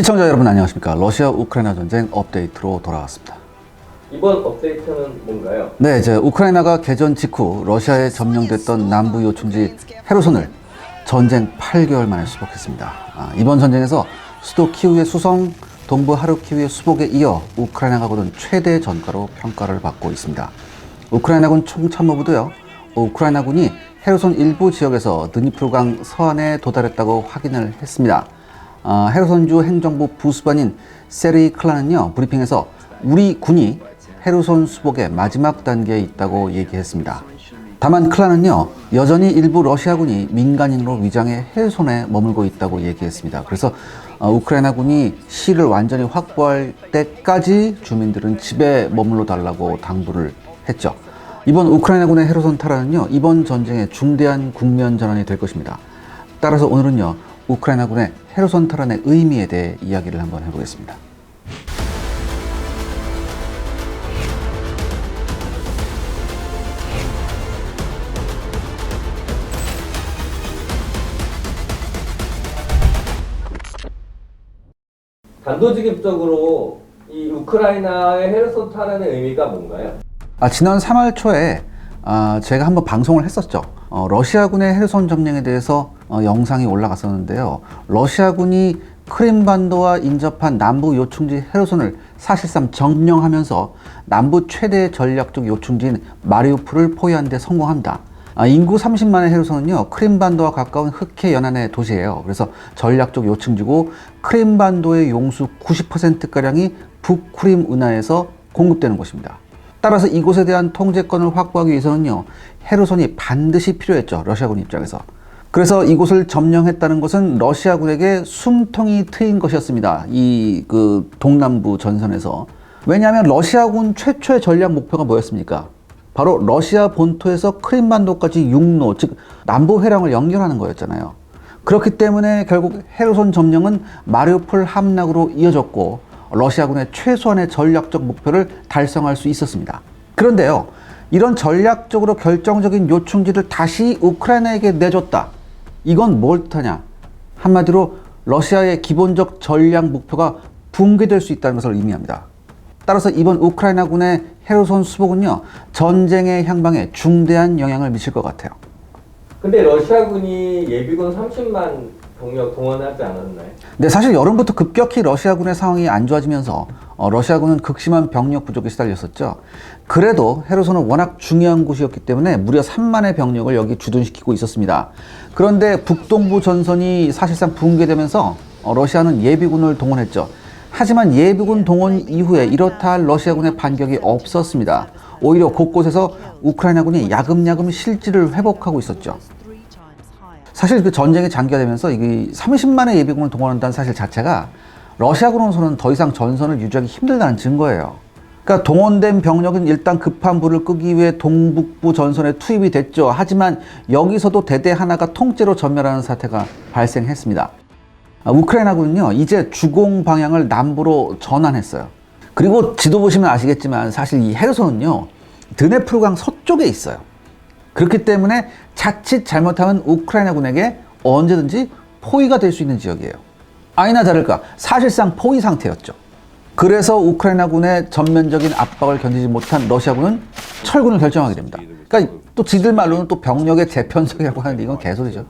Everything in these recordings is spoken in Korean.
시청자 여러분 안녕하십니까? 러시아 우크라이나 전쟁 업데이트로 돌아왔습니다. 이번 업데이트는 뭔가요? 네, 이제 우크라이나가 개전 직후 러시아에 점령됐던 남부 요충지 헤르손을 전쟁 8개월 만에 수복했습니다. 아, 이번 전쟁에서 수도 키우의 수성, 동부 하르키우의 수복에 이어 우크라이나가 거둔 최대 전가로 평가를 받고 있습니다. 우크라이나군 총참모부도요. 우크라이나군이 헤르손 일부 지역에서 드니프르강 서안에 도달했다고 확인을 했습니다. 아, 헤르손주 행정부 부수반인 세르이 클라는요 브리핑에서 우리 군이 헤르손 수복의 마지막 단계에 있다고 얘기했습니다. 다만 클라는요 여전히 일부 러시아군이 민간인으로 위장해 헤르손에 머물고 있다고 얘기했습니다. 그래서 어, 우크라이나군이 시를 완전히 확보할 때까지 주민들은 집에 머물러 달라고 당부를 했죠. 이번 우크라이나군의 헤르손 탈환은요 이번 전쟁의 중대한 국면 전환이 될 것입니다. 따라서 오늘은요 우크라이나군의 헤르손 탈환의 의미에 대해 이야기를 한번 해보겠습니다. 단도직입적으로 이 우크라이나의 헤르손 탈환의 의미가 뭔가요? 아, 지난 3월 초에 아, 제가 한번 방송을 했었죠. 어, 러시아군의 헤르손 점령에 대해서 어, 영상이 올라갔었는데요. 러시아군이 크림반도와 인접한 남부 요충지 헤르손을 사실상 점령하면서 남부 최대 전략적 요충지인 마리우프를 포위하는 데 성공합니다. 아, 인구 30만의 헤르손은요, 크림반도와 가까운 흑해 연안의 도시예요. 그래서 전략적 요충지고, 크림반도의 용수 90%가량이 북크림 운하에서 공급되는 곳입니다. 따라서 이곳에 대한 통제권을 확보하기 위해서는요, 헤르손이 반드시 필요했죠. 러시아군 입장에서. 그래서 이곳을 점령했다는 것은 러시아군에게 숨통이 트인 것이었습니다. 이 그 동남부 전선에서. 왜냐하면 러시아군 최초의 전략 목표가 뭐였습니까? 바로 러시아 본토에서 크림반도까지 육로, 즉 남부 회랑을 연결하는 거였잖아요. 그렇기 때문에 결국 헤르손 점령은 마리우폴 함락으로 이어졌고 러시아군의 최소한의 전략적 목표를 달성할 수 있었습니다. 그런데요, 이런 전략적으로 결정적인 요충지를 다시 우크라이나에게 내줬다. 이건 뭘 뜻하냐? 한마디로 러시아의 기본적 전략 목표가 붕괴될 수 있다는 것을 의미합니다. 따라서 이번 우크라이나군의 헤르손 수복은요, 전쟁의 향방에 중대한 영향을 미칠 것 같아요. 근데 러시아군이 예비군 30만 병력 동원하지 않았나요? 네, 사실 여름부터 급격히 러시아군의 상황이 안 좋아지면서 어, 러시아군은 극심한 병력 부족에 시달렸었죠. 그래도 헤르손은 워낙 중요한 곳이었기 때문에 무려 3만의 병력을 여기 주둔시키고 있었습니다. 그런데 북동부 전선이 사실상 붕괴되면서 어, 러시아는 예비군을 동원했죠. 하지만 예비군 동원 이후에 이렇다 할 러시아군의 반격이 없었습니다. 오히려 곳곳에서 우크라이나군이 야금야금 실지를 회복하고 있었죠. 사실 그 전쟁이 장기화되면서 이게 30만의 예비군을 동원한다는 사실 자체가 러시아군으로서는 더 이상 전선을 유지하기 힘들다는 증거예요. 그러니까 동원된 병력은 일단 급한 불을 끄기 위해 동북부 전선에 투입이 됐죠. 하지만 여기서도 대대 하나가 통째로 전멸하는 사태가 발생했습니다. 아, 우크라이나군은요, 이제 주공 방향을 남부로 전환했어요. 그리고 지도 보시면 아시겠지만 사실 이 헤르손은요, 드네프르강 서쪽에 있어요. 그렇기 때문에 자칫 잘못하면 우크라이나군에게 언제든지 포위가 될 수 있는 지역이에요. 아니나 다를까 사실상 포위 상태였죠. 그래서 우크라이나군의 전면적인 압박을 견디지 못한 러시아군은 철군을 결정하게 됩니다. 그러니까 또 지들 말로는 또 병력의 재편성이라고 하는데 이건 개소리죠.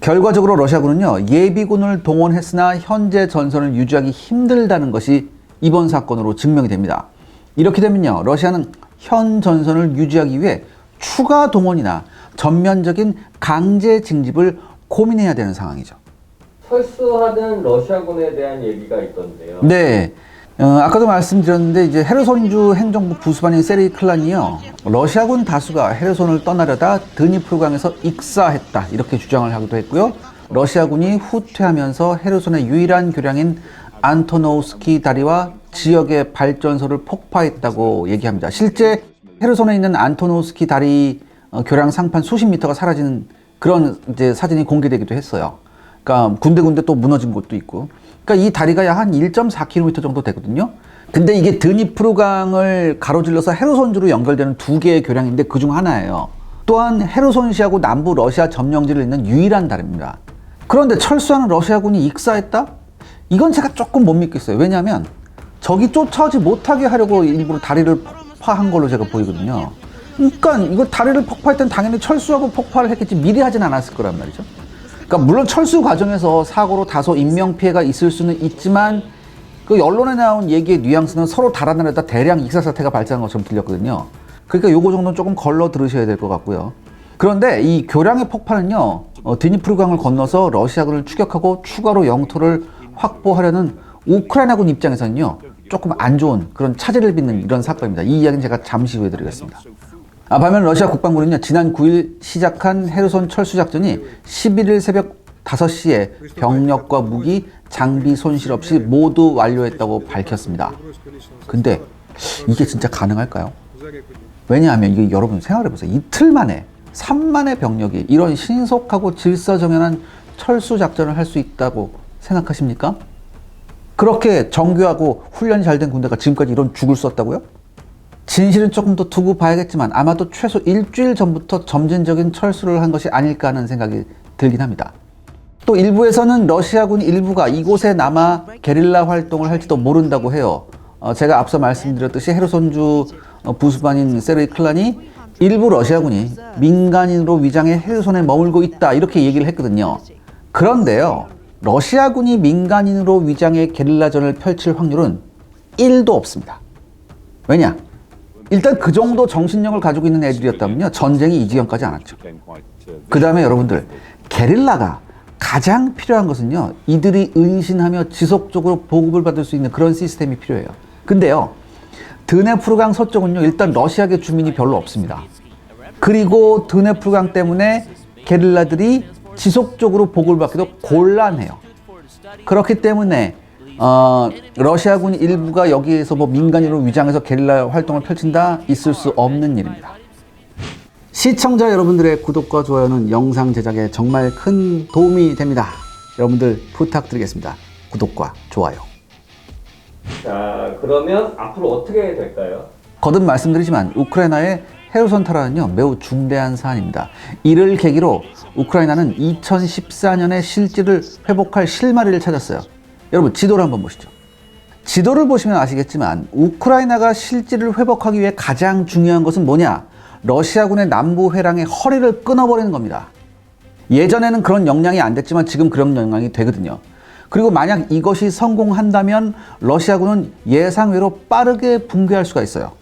결과적으로 러시아군은요 예비군을 동원했으나 현재 전선을 유지하기 힘들다는 것이 이번 사건으로 증명이 됩니다. 이렇게 되면요 러시아는 현 전선을 유지하기 위해 추가 동원이나 전면적인 강제 징집을 고민해야 되는 상황이죠. 철수하는 러시아군에 대한 얘기가 있던데요. 네. 어, 아까도 말씀드렸는데 이제 헤르손주 행정부 부수반인 세르이 클란이요 러시아군 다수가 헤르손을 떠나려다 드니프르강에서 익사했다 이렇게 주장을 하기도 했고요 러시아군이 후퇴하면서 헤르손의 유일한 교량인 안토노우스키 다리와 지역의 발전소를 폭파했다고 얘기합니다 실제 헤르손에 있는 안토노우스키 다리 어, 교량 상판 수십 미터가 사라지는 그런 이제 사진이 공개되기도 했어요. 그러니까 군데군데 또 무너진 곳도 있고. 그러니까 이 다리가 약 한 1.4km 정도 되거든요. 근데 이게 드니프르강을 가로질러서 헤르손주로 연결되는 두 개의 교량인데 그중 하나예요. 또한 헤르손시하고 남부 러시아 점령지를 잇는 유일한 다리입니다. 그런데 철수하는 러시아군이 익사했다? 이건 제가 조금 못 믿겠어요. 왜냐하면 적이 쫓아오지 못하게 하려고 일부러 다리를 폭파한 걸로 제가 보이거든요. 그러니까 이거 다리를 폭파할 땐 당연히 철수하고 폭파를 했겠지 미리 하진 않았을 거란 말이죠. 그러니까 물론 철수 과정에서 사고로 다소 인명 피해가 있을 수는 있지만 그 언론에 나온 얘기의 뉘앙스는 서로 달아나려다 대량 익사 사태가 발생한 것처럼 들렸거든요. 그러니까 요거 정도는 조금 걸러 들으셔야 될 것 같고요. 그런데 이 교량의 폭발은요, 어, 드니프르강을 건너서 러시아군을 추격하고 추가로 영토를 확보하려는 우크라이나군 입장에서는요, 조금 안 좋은 그런 차질을 빚는 이런 사건입니다. 이 이야기는 제가 잠시 후에 드리겠습니다. 아, 반면 러시아 국방부는요, 지난 9일 시작한 헤르손 철수 작전이 11일 새벽 5시에 병력과 무기, 장비 손실 없이 모두 완료했다고 밝혔습니다. 근데 이게 진짜 가능할까요? 왜냐하면 이게 여러분 생각해 보세요. 이틀 만에 3만의 병력이 이런 신속하고 질서정연한 철수 작전을 할 수 있다고 생각하십니까? 그렇게 정교하고 훈련이 잘 된 군대가 지금까지 이런 죽을 썼다고요? 진실은 조금 더 두고 봐야겠지만 아마도 최소 일주일 전부터 점진적인 철수를 한 것이 아닐까 하는 생각이 들긴 합니다. 또 일부에서는 러시아군 일부가 이곳에 남아 게릴라 활동을 할지도 모른다고 해요. 어, 제가 앞서 말씀드렸듯이 헤르손주 어, 부수반인 세르이 클란이 일부 러시아군이 민간인으로 위장해 헤르손에 머물고 있다 이렇게 얘기를 했거든요. 그런데요, 러시아군이 민간인으로 위장해 게릴라전을 펼칠 확률은 1도 없습니다. 왜냐? 일단 그 정도 정신력을 가지고 있는 애들이었다면요, 전쟁이 이 지경까지 안 왔죠. 그 다음에 여러분들, 게릴라가 가장 필요한 것은요, 이들이 은신하며 지속적으로 보급을 받을 수 있는 그런 시스템이 필요해요. 근데요, 드네프르강 서쪽은요, 일단 러시아계 주민이 별로 없습니다. 그리고 드네프르강 때문에 게릴라들이 지속적으로 보급을 받기도 곤란해요. 그렇기 때문에 어, 러시아군 일부가 여기에서 뭐 민간인으로 위장해서 게릴라 활동을 펼친다 있을 수 없는 일입니다. 시청자 여러분들의 구독과 좋아요는 영상 제작에 정말 큰 도움이 됩니다. 여러분들 부탁드리겠습니다. 구독과 좋아요. 자, 그러면 앞으로 어떻게 될까요? 거듭 말씀드리지만 우크라이나의 헤르손 탈환은요 매우 중대한 사안입니다. 이를 계기로 우크라이나는 2014년에 실질을 회복할 실마리를 찾았어요. 여러분 지도를 한번 보시죠. 지도를 보시면 아시겠지만 우크라이나가 실질을 회복하기 위해 가장 중요한 것은 뭐냐? 러시아군의 남부 회랑의 허리를 끊어버리는 겁니다. 예전에는 그런 역량이 안 됐지만 지금 그런 역량이 되거든요. 그리고 만약 이것이 성공한다면 러시아군은 예상외로 빠르게 붕괴할 수가 있어요.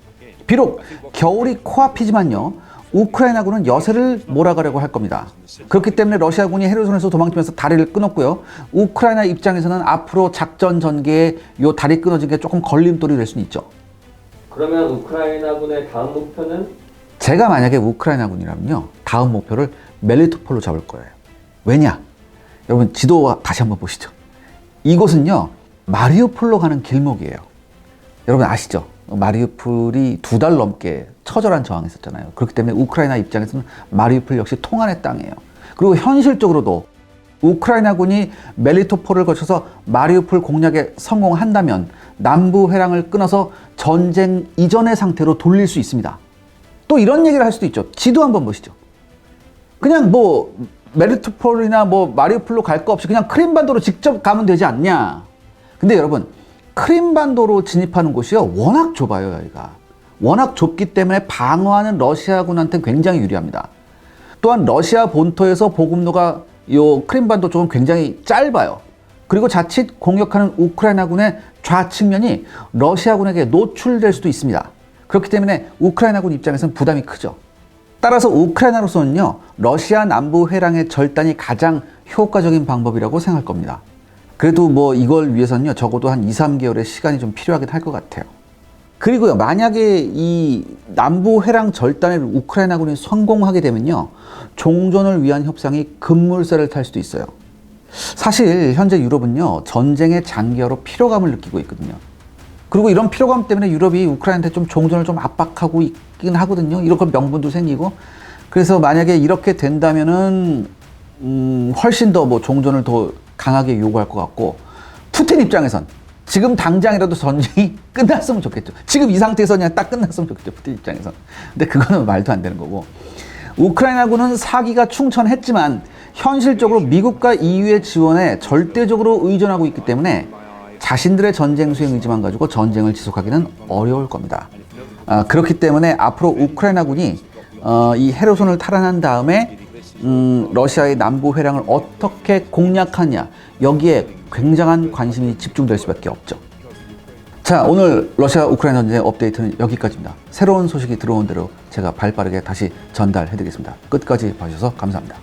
비록 겨울이 코앞이지만요. 우크라이나군은 여세를 몰아가려고 할 겁니다. 그렇기 때문에 러시아군이 헤르손에서 도망치면서 다리를 끊었고요. 우크라이나 입장에서는 앞으로 작전 전개에 요 다리 끊어진 게 조금 걸림돌이 될 수는 있죠. 그러면 우크라이나군의 다음 목표는 제가 만약에 우크라이나군이라면요. 다음 목표를 멜리토폴로 잡을 거예요. 왜냐? 여러분 지도 다시 한번 보시죠. 이곳은요. 마리우폴로 가는 길목이에요. 여러분 아시죠? 마리우폴이 두 달 넘게 처절한 저항했었잖아요. 그렇기 때문에 우크라이나 입장에서는 마리우폴 역시 통한의 땅이에요. 그리고 현실적으로도 우크라이나군이 멜리토폴을 거쳐서 마리우폴 공략에 성공한다면 남부 회랑을 끊어서 전쟁 이전의 상태로 돌릴 수 있습니다. 또 이런 얘기를 할 수도 있죠. 지도 한번 보시죠. 그냥 뭐 메리토폴이나 뭐 마리우폴로 갈 거 없이 그냥 크림반도로 직접 가면 되지 않냐. 근데 여러분 크림반도로 진입하는 곳이요 워낙 좁아요 여기가. 워낙 좁기 때문에 방어하는 러시아군한테 굉장히 유리합니다. 또한 러시아 본토에서 보급로가 요 크림반도 쪽은 굉장히 짧아요. 그리고 자칫 공격하는 우크라이나군의 좌측면이 러시아군에게 노출될 수도 있습니다. 그렇기 때문에 우크라이나군 입장에서는 부담이 크죠. 따라서 우크라이나로서는요, 러시아 남부 회랑의 절단이 가장 효과적인 방법이라고 생각할 겁니다. 그래도 뭐 이걸 위해서는요, 적어도 한 2, 3개월의 시간이 좀 필요하긴 할 것 같아요. 그리고요, 만약에 이 남부 회랑 절단에 우크라이나군이 성공하게 되면요, 종전을 위한 협상이 급물살을 탈 수도 있어요. 사실 현재 유럽은요, 전쟁의 장기화로 피로감을 느끼고 있거든요. 그리고 이런 피로감 때문에 유럽이 우크라이나한테 좀 종전을 좀 압박하고 있긴 하거든요. 이런 명분도 생기고. 그래서 만약에 이렇게 된다면은, 음, 훨씬 더 뭐 종전을 더 강하게 요구할 것 같고, 푸틴 입장에선 지금 당장이라도 전쟁이 끝났으면 좋겠죠. 지금 이 상태에서 그냥 딱 끝났으면 좋겠죠. 푸틴 입장에선. 근데 그거는 말도 안 되는 거고. 우크라이나군은 사기가 충천했지만 현실적으로 미국과 EU의 지원에 절대적으로 의존하고 있기 때문에 자신들의 전쟁 수행 의지만 가지고 전쟁을 지속하기는 어려울 겁니다. 아, 그렇기 때문에 앞으로 우크라이나군이 어, 이 헤르손을 탈환한 다음에 음, 러시아의 남부 회랑을 어떻게 공략하냐 여기에 굉장한 관심이 집중될 수밖에 없죠. 자, 오늘 러시아 우크라이나 전쟁 업데이트는 여기까지입니다. 새로운 소식이 들어온 대로 제가 발빠르게 다시 전달해 드리겠습니다. 끝까지 봐주셔서 감사합니다.